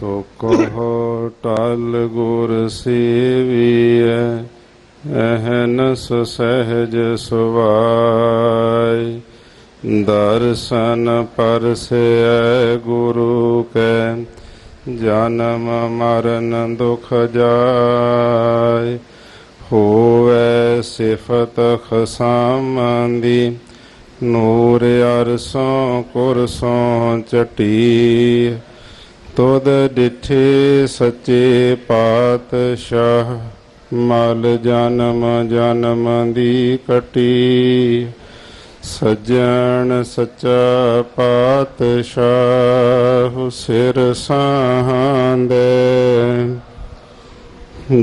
ਸੋ ਕਹੋ ਟਲ ਗੁਰ ਸੇਵੀਐ ਅਹਨਸ ਸਹਿਜ ਸੁਵਾਈ ਦਰਸ਼ਨ ਪਰਸੈ ਗੁਰੂ ਕੈ, ਜਨਮ ਮਰਨ ਦੁਖ ਜਾਏ ਹੋਵੇ ਸਿਫਤ ਖਸਾਮੰਦੀ, ਨੂਰ ਅਰਸੋਂ ਕੁਰਸੋਂ ਚਟੀ। ਤੁਧ ਡਿਠੇ ਸੱਚੇ ਪਾਤਸ਼ਾਹ, ਮਲ ਜਨਮ ਜਨਮ ਦੀ ਕਟੀ। ਸੱਜਣ ਸੱਚਾ ਪਾਤਸ਼ਾਹ, ਸਿਰ ਸਾਹੰਦੇ।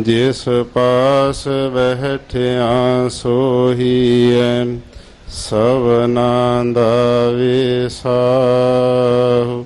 ਜਿਸ ਪਾਸ ਬਹਿਠਿਆ ਸੋਹੀਐ ਸਭਨਾ ਦਾ ਵਿਸਾਹੁ।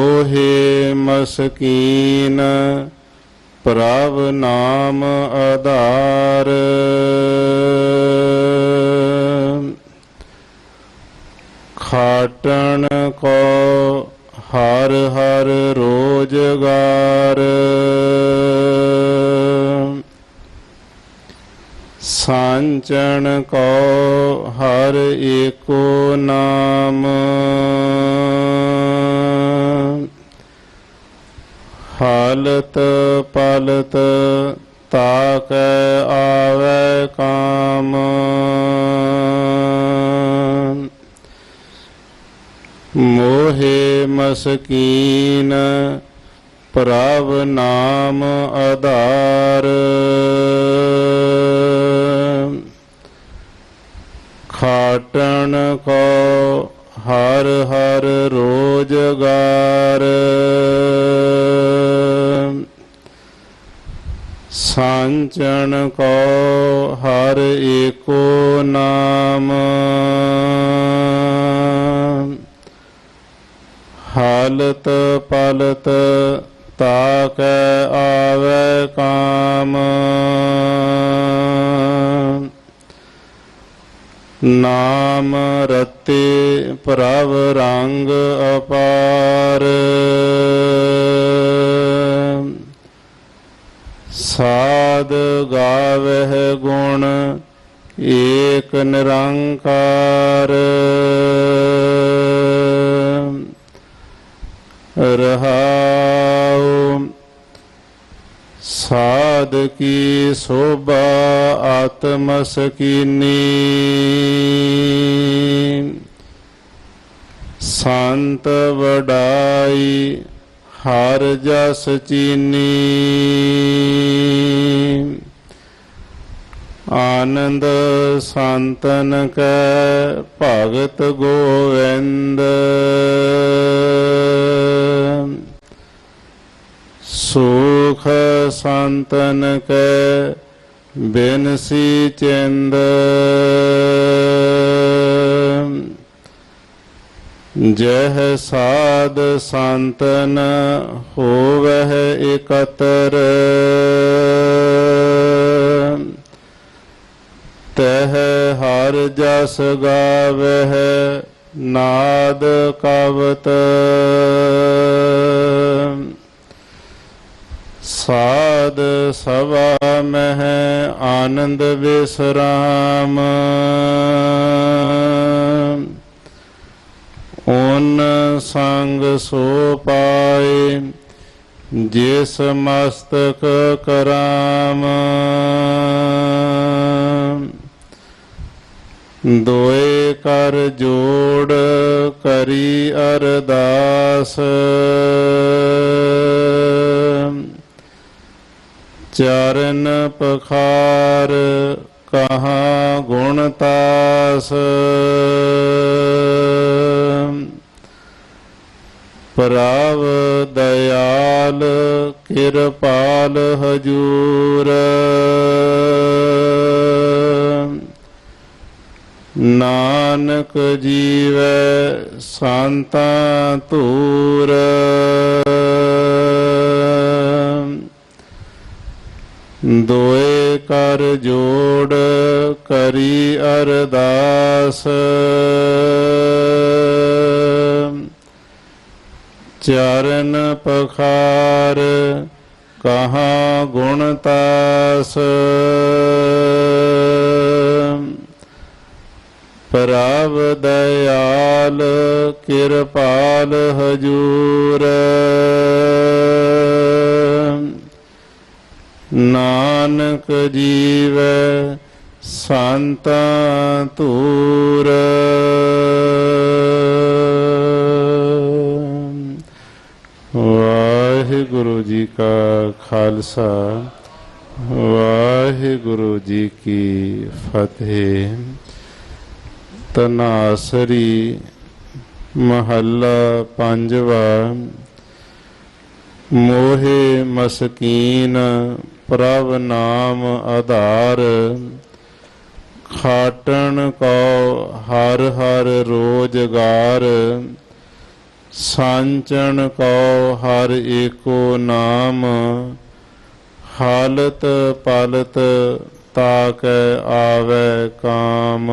ਮੋਹੇ ਮਸਕੀਨ, ਪ੍ਰਭ ਨਾਮ ਆਧਾਰ। ਖਾਟਣ ਕੋ ਹਰ ਹਰ ਰੋਜਗਾਰ। ਸਾਂਚਣ ਕੋ ਹਰ ਏਕੋ ਨਾਮ। ਹਾਲਤ ਪਾਲਤ, ਤਾਕੈ ਆਵੈ ਕਾਮ। ਮੋਹੇ ਮਸਕੀਨ, ਪ੍ਰਭ ਨਾਮ ਆਧਾਰ ਖਾਟਣ ਕੋ ਹਰ ਹਰ ਰੋਜਗਾਰ। ਸਾਂਚਣ ਕੋ ਹਰ ਏਕੋ ਨਾਮ। ਹਾਲਤ ਪਲਤ ਤਾਕੈ ਆਵੈ ਕਾਮ। ਨਾਮ ਰਤੇ ਪ੍ਰਭ ਰੰਗ ਅਪਾਰ। ਸਾਧ ਗਾਵਹਿ ਗੁਣ ਏਕ ਨਿਰੰਕਾਰ ਰਹਾਉ ਸਾਧ ਕੀ ਸੋਭਾ ਆਤਮ ਸਕੀਨੀ ਸੰਤ ਵਡਾਈ ਹਰ ਜਸ ਚੀਨੀ। ਆਨੰਦ ਸੰਤਨ ਕੈ ਭਗਤ ਗੋਵਿੰਦ। ਸੁਖ ਸੰਤਨ ਕੈ ਬਿਨਸੀ ਚਿੰਦ। ਜਹ ਸਾਧ ਸੰਤਨ ਹੋਵਹਿ ਇਕਤਰ। ਤਹ ਹਰ ਜਸ ਗਾਵਹਿ ਨਾਦ ਕਵਤ। ਸਾਧ ਸਭਾ ਮਹਿ ਆਨੰਦ ਵਿਸਰਾਮ। ਸੰਗ ਸੋ ਪਾਏ, ਜਿਸ ਮਸਤਕ ਕਰਾਮ। ਦੋਏ ਕਰ ਜੋੜ ਕਰੀ ਅਰਦਾਸ। ਚਰਨ ਪਖਾਰ ਕਹਾ ਗੁਣ ਤਾਸ। ਪ੍ਰਭ ਦਇਆਲ ਕਿਰਪਾਲ ਹਜੂਰ। ਨਾਨਕ ਜੀਵੈ ਸੰਤਾ ਧੂਰ। ਚਰਨ ਪਖਾਰ ਕਹਾ ਗੁਣ ਤਾਸ। ਪ੍ਰਭ ਦਇਆਲ ਕਿਰਪਾਲ ਹਜੂਰ। ਨਾਨਕ ਜੀਵ ਸੰਤਾ ਤੂਰ ਕਾ ਖਾਲਸਾ, ਵਾਹਿਗੁਰੂ ਜੀ ਕੀ ਫਤਿਹ। ਤਨਾਸਰੀ ਮਹੱਲਾ ਪੰਜਵਾ, ਮੋਹਿ ਮਸਕੀਨ ਪ੍ਰਭ ਨਾਮ ਆਧਾਰ। ਖਾਟਣ ਕੋ ਹਰ ਹਰ ਰੋਜਗਾਰ ਸਾਂਚਣ ਕੋ ਹਰ ਏਕੋ ਨਾਮ ਹਾਲਤ ਪਾਲਤ ਤਾਕੈ ਆਵੇ ਕਾਮ।